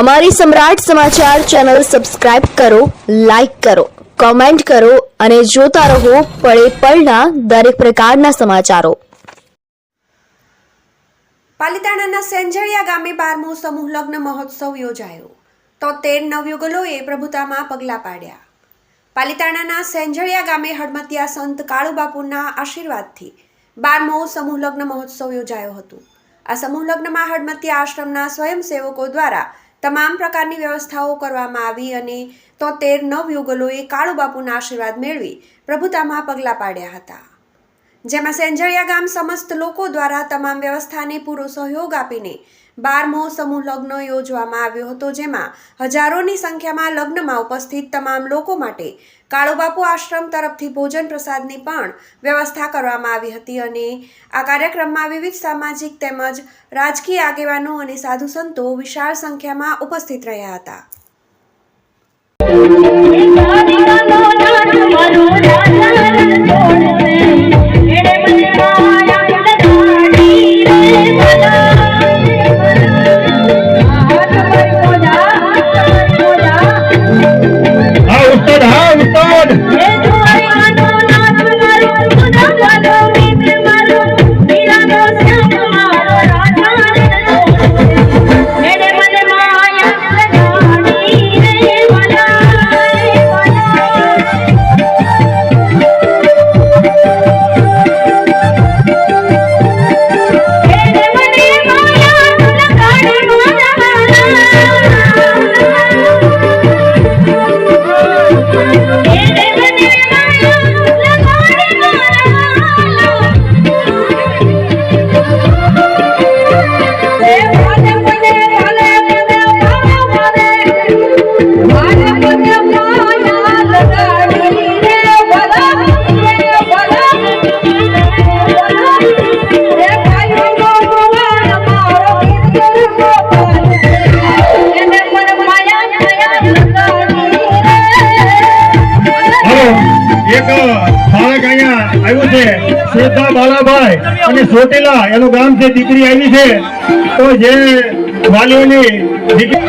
અમારી Samrat Samachar channel subscribe કરો, like કરો, કોમેન્ટ કરો અને જોતા રહો પળે પળના દરેક પ્રકારના સમાચારો. પાલિતાણાના સેંજળિયા ગામે બારમો સમૂહ લગ્ન મહોત્સવ યોજાયો. તોતેર નવયુગલોએ પ્રભુતામાં પગલાં પાડ્યા. પાલિતાણાના સેંજળિયા ગામે હડમતિયા સંત કાળુબાપુના આશીર્વાદથી બારમો સમૂહ લગ્ન મહોત્સવ યોજાયો હતો. આ સમૂહ લગ્નમાં હડમતિયા આશ્રમના સ્વયંસેવકો દ્વારા તમામ પ્રકારની વ્યવસ્થાઓ કરવામાં આવી અને તોતેર નવયુગલોએ કાળુબાપુના આશીર્વાદ મેળવી પ્રભુતામાં પગલાં પાડ્યા હતા. જેમાં સેંજળિયા ગામ સમસ્ત લોકો દ્વારા તમામ વ્યવસ્થાને પૂરો સહયોગ આપીને બારમો સમૂહ લગ્ન યોજવામાં આવ્યો હતો, જેમાં હજારોની સંખ્યામાં લગ્નમાં ઉપસ્થિત તમામ લોકો માટે કાળુબાપુ આશ્રમ તરફથી ભોજન પ્રસાદની પણ વ્યવસ્થા કરવામાં આવી હતી અને આ કાર્યક્રમમાં વિવિધ સામાજિક તેમજ રાજકીય આગેવાનો અને સાધુ સંતો વિશાળ સંખ્યામાં ઉપસ્થિત રહ્યા હતા. એક બાળક અહીંયા આવ્યું છે, શ્રદ્ધા બાલાભાઈ અને સોટેલા એનું ગામ છે, દીકરી આવી છે. તો જે વાલીઓની દીકરી